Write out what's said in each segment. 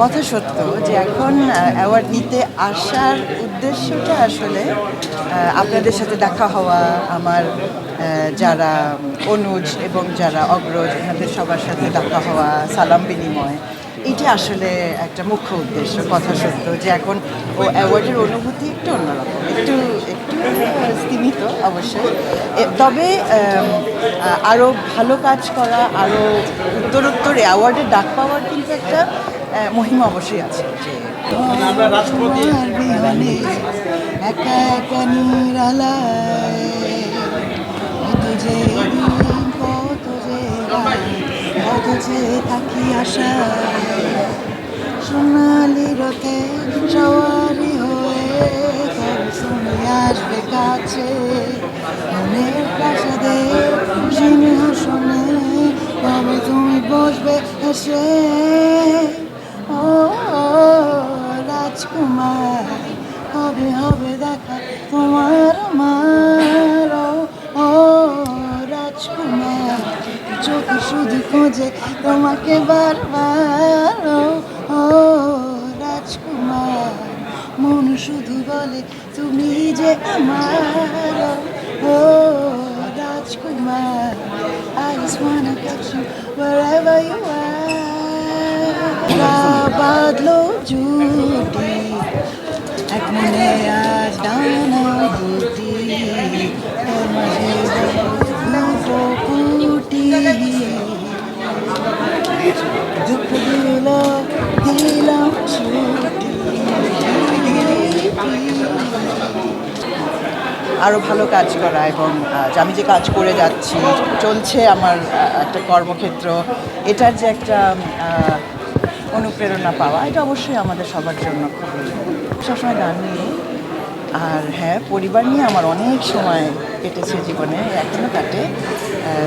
কথা সত্য যে এখন অ্যাওয়ার্ড নিতে আসার উদ্দেশ্যটা আসলে আপনাদের সাথে দেখা হওয়া, আমার যারা অনুজ এবং যারা অগ্রজ, এনাদের সবার সাথে দেখা হওয়া, সালাম বিনিময়। এইটা আসলে একটা মুখ্য উদ্দেশ্য কথা সত্য যে এখন ও অ্যাওয়ার্ডের অনুভূতি একটু অন্যরকম একটু একটু স্তীমিত অবশ্যই। তবে আরও ভালো কাজ করা আরও উত্তরোত্তর অ্যাওয়ার্ডের ডাক পাওয়ার কিন্তু একটা মহিমা অবশ্যই আছে যে একা একা নিরালায় যে থাকি আশা সোনালি রথে সওয়ারি হয়ে তবে শুনে আসবে কাছে। মনের প্রাসাদে সিংহাসনে তবে তুমি বসবে এসে। তোমাকে বারবার ও, রাজকুমার মন শুধু বলে তুমি যে আমার ও, রাজকুমার I just wanna get you বাদলো জুটি এক মনে আজ ডানা দুটি। আরও ভালো কাজ করা এবং আমি যে কাজ করে যাচ্ছি, চলছে আমার একটা কর্মক্ষেত্র, এটার যে একটা অনুপ্রেরণা পাওয়া, এটা অবশ্যই আমাদের সবার জন্য খুবই সবসময় গান নিয়ে। আর হ্যাঁ পরিবার নিয়ে আমার অনেক সময় কেটেছে জীবনে এখনও কাটে।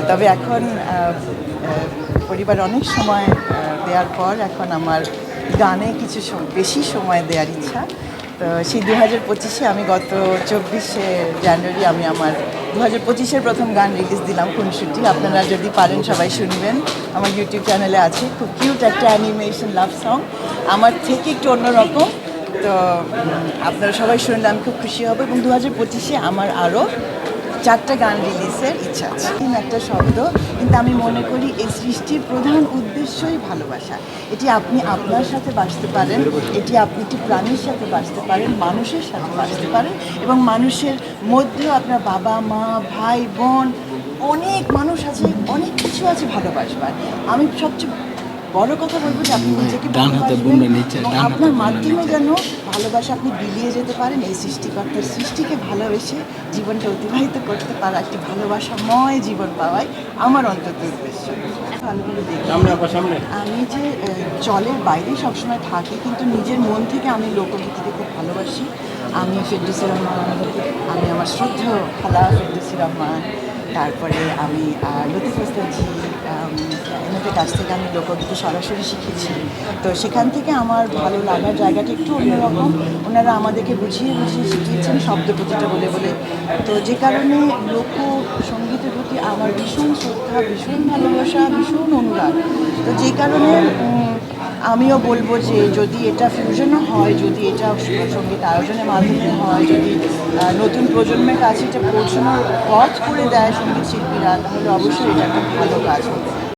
তবে এখন পরিবার অনেক সময় দেওয়ার পর এখন আমার গানে কিছু বেশি সময় দেওয়ার ইচ্ছা। তো সেই দু হাজার পঁচিশে আমি গত চব্বিশে জানুয়ারি আমি আমার দু হাজার পঁচিশের প্রথম গান রিলিজ দিলাম, খুনসুটি। আপনারা যদি পারেন সবাই শুনবেন। আমার ইউটিউব চ্যানেলে আছে খুব কিউট একটা অ্যানিমেশন লাভ সং আমার থেকে একটু অন্যরকম। তো আপনারা সবাই শুনলে আমি খুব খুশি হব। এবং দু হাজার পঁচিশে আমার আরও চারটা গান রিলিজের ইচ্ছা আছে। একটা শব্দ, কিন্তু আমি মনে করি এই সৃষ্টির প্রধান উদ্দেশ্যই ভালোবাসা। এটি আপনি আপনার সাথে বাঁচতে পারেন, এটি আপনি একটি প্রাণীর সাথে বাঁচতে পারেন, মানুষের সাথে বাঁচতে পারেন, এবং মানুষের মধ্যেও আপনার বাবা, মা, ভাই, বোন, অনেক মানুষ আছে, অনেক কিছু আছে ভালোবাসবার। আমি সবচেয়ে বড় কথা বলব যে আপনি নিজেকে ডান হাতে বুমরা নিচে, ডান আপনার মাধ্যমে যেন ভালোবাসা আপনি বিলিয়ে যেতে পারেন এই সৃষ্টিকর্তার সৃষ্টিকে ভালোবেসে জীবনটা অতিবাহিত করতে পারা একটি ভালোবাসাময় জীবন পাওয়াই আমার অন্তত উদ্দেশ্য। আমি যে জলের বাইরে সবসময় থাকি কিন্তু নিজের মন থেকে আমি লোকগীতিকে খুব ভালোবাসি। আমি ফেরদুসি রহমান আমি আমার শ্রদ্ধেয় খালা ফেরদুসি রহমান তারপরে আমি লতিফ আম, এনাদের কাছ থেকে আমি লোকগীতি সরাসরি শিখেছি। তো সেখান থেকে আমার ভালো লাগার জায়গাটা একটু অন্যরকম। ওনারা আমাদেরকে বুঝিয়ে বুঝিয়ে শিখিয়েছেন শব্দ প্রতিটা বলে বলে। তো যে কারণে লোক সঙ্গীতের প্রতি আমার ভীষণ শ্রদ্ধা, ভীষণ ভালোবাসা, ভীষণ অনুরাগ। তো যে কারণে আমিও বলব যে যদি এটা ফিউশনও হয়, যদি এটা সংগীত আয়োজনের মাধ্যমে হয়, যদি নতুন প্রজন্মের কাছে এটা পৌঁছানোর পথ করে দেয় সংগীত শিল্পীরা, তাহলে অবশ্যই এটা একটা ভালো কাজ হবে।